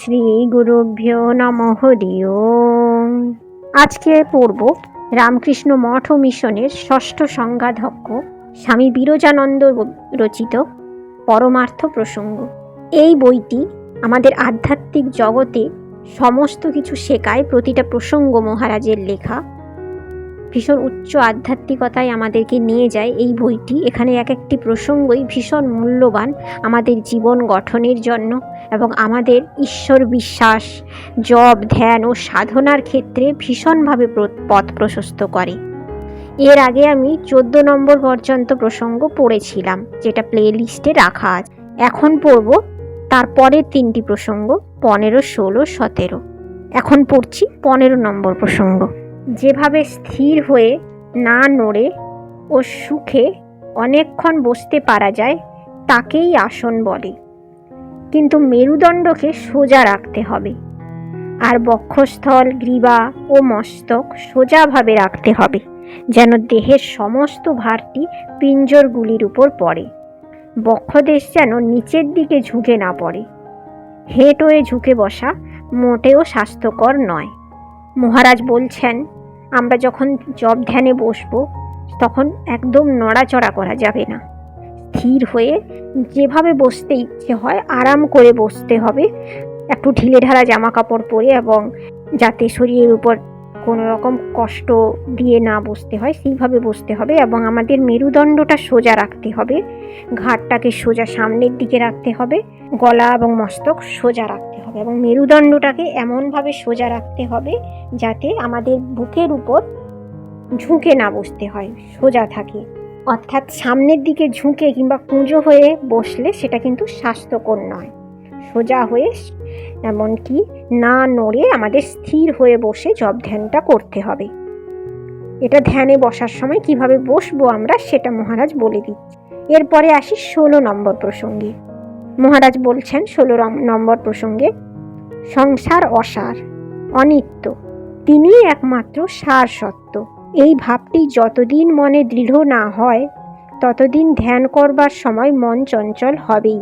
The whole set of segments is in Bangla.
শ্রী গুরুভ্যো নম হরি আজকে পড়ব রামকৃষ্ণ মঠ মিশনের ষষ্ঠ সংঘাধ্যক্ষ স্বামী বিরজানন্দ রচিত পরমার্থ প্রসঙ্গ। এই বইটি আমাদের আধ্যাত্মিক জগতে সমস্ত কিছু শেখায় প্রতিটা প্রসঙ্গ মহারাজের লেখা। ভীষণ উচ্চ আধ্যাত্মিকতায় আমাদেরকে নিয়ে যায় এই বইটি। এখানে এক একটি প্রসঙ্গই ভীষণ মূল্যবান আমাদের জীবন গঠনের জন্য এবং আমাদের ঈশ্বর বিশ্বাস জপ ধ্যান ও সাধনার ক্ষেত্রে ভীষণভাবে পথ প্রশস্ত করে। এর আগে আমি চোদ্দ নম্বর পর্যন্ত প্রসঙ্গ পড়েছিলাম, যেটা প্লে লিস্টে রাখা আছে। এখন পড়ব তারপরের তিনটি প্রসঙ্গ, পনেরো, ষোলো, সতেরো। এখন পড়ছি পনেরো নম্বর প্রসঙ্গ। যেভাবে স্থির হয়ে না নড়ে ও সুখে অনেকক্ষণ বসতে পারা যায়, তাকেই আসন বলে। কিন্তু মেরুদণ্ডকে সোজা রাখতে হবে। আর বক্ষস্থল, গ্রীবা ও মস্তক সোজাভাবে রাখতে হবে, যেন দেহের সমস্ত ভারটি পিঞ্জরগুলির উপর পড়ে। বক্ষদেশ যেন নিচের দিকে ঝুঁকে না পড়ে। হেঁট হয়ে ঝুঁকে বসা মোটেও স্বাস্থ্যকর নয়। মহারাজ বলছেন আমরা যখন জব ধ্যানে বসবো, তখন একদম নড়াচড়া করা যাবে না। স্থির হয়ে যেভাবে বসতে ইচ্ছে হয়, আরাম করে বসতে হবে। একটু ঢিলে ঢালা জামা কাপড় পরে এবং যাতে শরীরের উপর কোনো রকম কষ্ট দিয়ে না বসতে হয়, সেইভাবে বসতে হবে এবং আমাদের মেরুদণ্ডটা সোজা রাখতে হবে। ঘাটটাকে সোজা সামনের দিকে রাখতে হবে। গলা এবং মস্তক সোজা রাখতে হবে এবং মেরুদণ্ডটাকে এমনভাবে সোজা রাখতে হবে যাতে আমাদের বুকের উপর ঝুঁকে না বসতে হয়, সোজা থাকে। অর্থাৎ সামনের দিকে ঝুঁকে কিংবা কুঁজো হয়ে বসলে সেটা কিন্তু স্বাস্থ্যকর নয়। সোজা হয়ে এমনকি না নড়ে আমাদের স্থির হয়ে বসে জব ধ্যানটা করতে হবে। এটা ধ্যানে বসার সময় কীভাবে বসবো আমরা সেটা মহারাজ বলে দিচ্ছি এরপরে আসি ষোলো নম্বর প্রসঙ্গে। মহারাজ বলছেন ষোলো নম্বর প্রসঙ্গে সংসার অসার, অনিত্য। তিনিই একমাত্র সার সত্য। এই ভাবটি যতদিন মনে দৃঢ় না হয়, ততদিন ধ্যান করবার সময় মন চঞ্চল হবেই।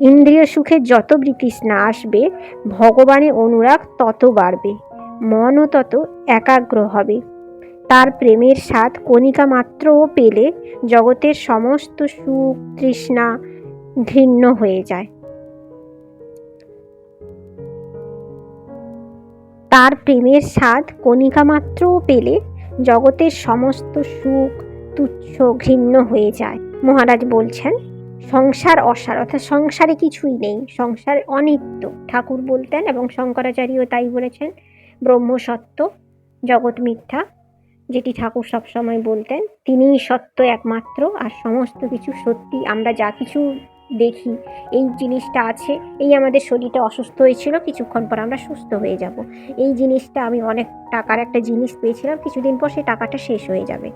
ইন্দ্রিয় সুখে যত বৃতৃষ্ণা আসবে, ভগবানে অনুরাগ তত বাড়বে, মনও তত একাগ্র হবে। তার প্রেমের স্বাদ কণিকা মাত্রও পেলে জগতের সমস্ত সুখ তৃষ্ণা ঘৃণ্য হয়ে যায়। তার প্রেমের স্বাদ কণিকা মাত্রও পেলে জগতের সমস্ত সুখ, তুচ্ছ, ঘৃণ্য হয়ে যায়। মহারাজ বলছেন, সংসার অসার, অর্থাৎ সংসারে কিছুই নেই, সংসার অনিত্য। ঠাকুর বলতেন এবং শঙ্করাচার্য তাই বলেছেন, ব্রহ্ম সত্য, জগৎ মিথ্যা, যেটি ঠাকুর সবসময় বলতেন, তিনিই সত্য একমাত্র, আর সমস্ত কিছু সত্যি, আমরা যা কিছু দেখি, এই জিনিসটা আছে, এই আমাদের শরীরটা অসুস্থ হয়েছিল, কিছুক্ষণ পর আমরা সুস্থ হয়ে যাব। এই জিনিসটা আমি অনেক টাকার একটা জিনিস পেয়েছিলাম, কিছুদিন পর সেই টাকাটা শেষ হয়ে যাবে।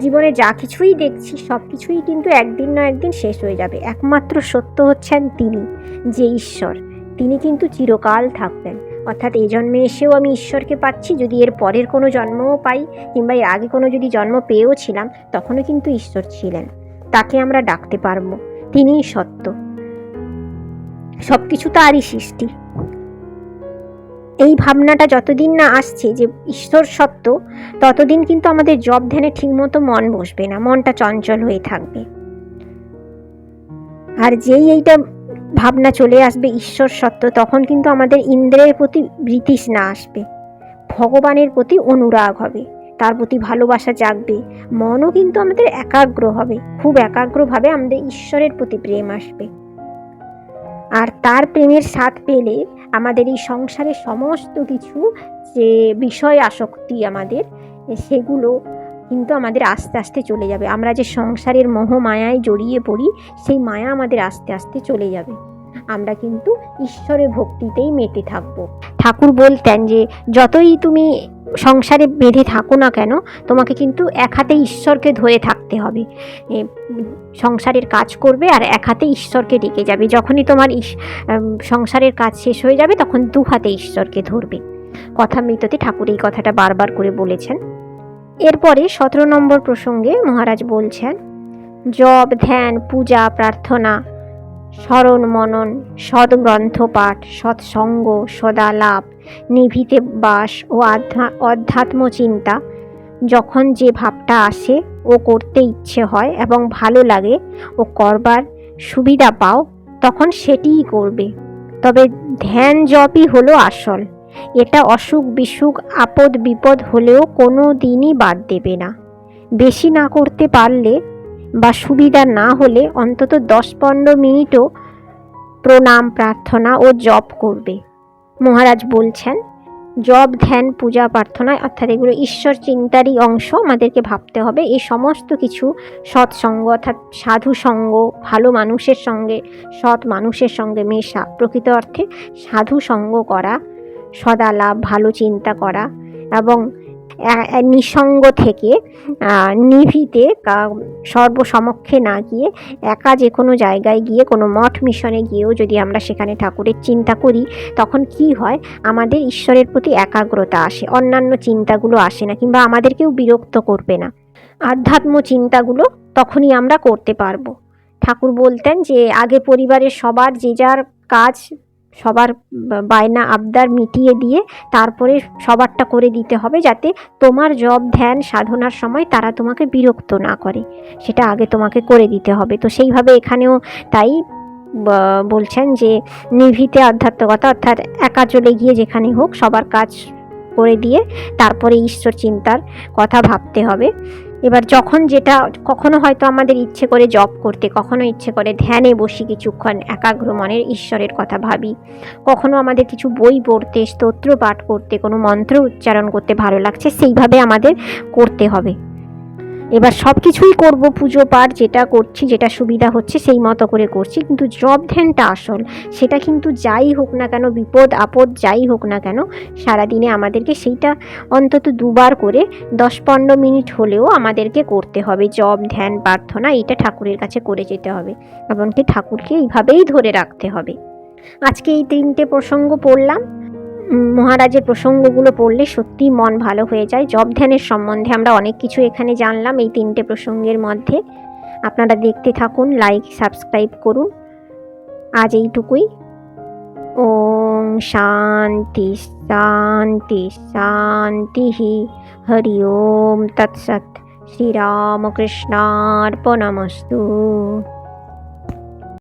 জীবনে যা কিছুই দেখছি, সব কিছুই কিন্তু একদিন না একদিন শেষ হয়ে যাবে। একমাত্র সত্য হচ্ছেন তিনি, যে ঈশ্বর। তিনি কিন্তু চিরকাল থাকবেন। অর্থাৎ এই জন্মে এসেও আমি ঈশ্বরকে পাচ্ছি, যদি এর পরের কোনো জন্মও পাই, কিংবা এর আগে কোনো যদি জন্ম পেয়েও ছিলাম, তখনও কিন্তু ঈশ্বর ছিলেন। তাকে আমরা ডাকতে পারব। তিনিই সত্য। সব কিছু তারই সৃষ্টি। এই ভাবনাটা যতদিন না আসছে যে ঈশ্বর সত্য, ততদিন কিন্তু আমাদের জব ধ্যানে ঠিকমতো মন বসবে না, মনটা চঞ্চল হয়ে থাকবে। আর যেই এইটা ভাবনা চলে আসবে ঈশ্বর সত্য, তখন কিন্তু আমাদের ইন্দ্রের প্রতি বৃতৃষ্ণা আসবে। ভগবানের প্রতি অনুরাগ হবে। তার প্রতি ভালোবাসা জাগবে। মনও কিন্তু আমাদের একাগ্র হবে। খুব একাগ্রভাবে আমাদের ঈশ্বরের প্রতি প্রেম আসবে। আর তার প্রেমের স্বাদ পেলে আমাদের এই সংসারের সমস্ত কিছু যে বিষয় আসক্তি আমাদের, সেগুলো কিন্তু আমাদের আস্তে আস্তে চলে যাবে। আমরা যে সংসারের মোহ মায়ায় জড়িয়ে পড়ি, সেই মায়া আমাদের আস্তে আস্তে চলে যাবে। আমরা কিন্তু ঈশ্বরের ভক্তিতেই মেতে থাকব। ঠাকুর বলতেন যে, যতই তুমি সংসারে বেঁধে থাকো না কেন, তোমাকে কিন্তু এক হাতে ঈশ্বরকে ধরে থাকতে হবে। সংসারের কাজ করবে আর এক হাতে ঈশ্বরকে ডেকে যাবে। যখনই তোমার সংসারের কাজ শেষ হয়ে যাবে, তখন দু হাতে ঈশ্বরকে ধরবে। কথা মৃততে ঠাকুর এই কথাটা বারবার করে বলেছেন। এরপরে সতেরো নম্বর প্রসঙ্গে মহারাজ বলছেন জব ধ্যান, পূজা, প্রার্থনা স্মরণ মনন, সদ্গ্রন্থ পাঠ, সৎসঙ্গ, সদালাপ, নিভিতে বাস ও আধ্যা, অধ্যাত্ম চিন্তা। যখন যে ভাবটা আসে, ও করতে ইচ্ছে হয় এবং ভালো লাগে ও করবার সুবিধা পাও, তখন সেটিই করবে। তবে ধ্যান জপই হলো আসল। এটা অসুখ, বিসুখ আপদ বিপদ হলেও কোনো দিনই বাদ দেবে না। বেশি না করতে পারলে বা সুবিধা না হলে অন্তত দশ পনেরো মিনিটও প্রণাম, প্রার্থনা ও জপ করবে। মহারাজ বলছেন, জপ, ধ্যান, পূজা প্রার্থনা অর্থাৎ এগুলো ঈশ্বর চিন্তারই অংশ, আমাদেরকে ভাবতে হবে। এই সমস্ত কিছু সৎসঙ্গ অর্থাৎ সাধু সঙ্গ, ভালো মানুষের সঙ্গে, সৎ মানুষের সঙ্গে মেশা, প্রকৃত অর্থে সাধু সঙ্গ করা সদালাভ ভালো চিন্তা করা এবং নিঃসঙ্গ থেকে নিভিতে সর্বসমক্ষে না গিয়ে একা যে কোনো জায়গায় গিয়ে কোনো মঠ মিশনে গিয়েও যদি আমরা সেখানে ঠাকুরের চিন্তা করি, তখন কি হয়? আমাদের ঈশ্বরের প্রতি একাগ্রতা আসে, অন্যান্য চিন্তাগুলো আসে না কিংবা আমাদেরকেও বিরক্ত করবে না। আধ্যাত্ম চিন্তাগুলো তখনই আমরা করতে পারব। ঠাকুর বলতেন যে, আগে পরিবারের সবার যে যার কাজ সবার বায়না, আবদার মিটিয়ে দিয়ে তারপরে সবারটা করে দিতে হবে যাতে তোমার জব, ধ্যান, সাধনার সময় তারা তোমাকে বিরক্ত না করে। সেটা আগে তোমাকে করে দিতে হবে। তো সেইভাবে এখানেও তাই বলছেন যে নিভিতে আধ্যাত্মিকতা অর্থাৎ একা চলে গিয়ে যেখানে হোক সবার কাজ করে দিয়ে তারপরে ঈশ্বর চিন্তার কথা ভাবতে হবে। এবার যখন যেটা, কখনো হয়তো আমাদের ইচ্ছে করে জব করতে, কখনো ইচ্ছে করে ধ্যানে বসি কিছুক্ষণ, একাগ্র মনের ঈশ্বরের কথা ভাবি। কখনো আমাদের কিছু বই পড়তে, স্তোত্র পাঠ করতে, কোনো মন্ত্র উচ্চারণ করতে ভালো লাগছে, সেইভাবে আমাদের করতে হবে। এবার সব কিছুই করব পুজো পাঠ, যেটা করছি, যেটা সুবিধা হচ্ছে সেই মতো করে করছি। কিন্তু জব ধ্যানটা আসল, সেটা কিন্তু যাই হোক না কেন, বিপদ, আপদ যাই হোক না কেন, সারাদিনে আমাদেরকে সেইটা অন্তত দুবার করে দশ পনেরো মিনিট হলেও আমাদেরকে করতে হবে। জব ধ্যান, প্রার্থনা এইটা ঠাকুরের কাছে করে যেতে হবে। এমনকি ঠাকুরকে এইভাবেই ধরে রাখতে হবে। আজকে এই তিনটে প্রসঙ্গ পড়লাম। মহারাজের প্রসঙ্গগুলো পড়লে সত্যি মন ভালো হয়ে যায়। জব ধ্যানের সম্বন্ধে আমরা অনেক কিছু এখানে জানলাম এই তিনটে প্রসঙ্গের মধ্যে। আপনারা দেখতে থাকুন লাইক সাবস্ক্রাইব করুন। আজ এইটুকুই। ওম শান্তি শান্তি শান্তি হরি ওম তৎসৎ। শ্রীরামকৃষ্ণার্পণমস্তু।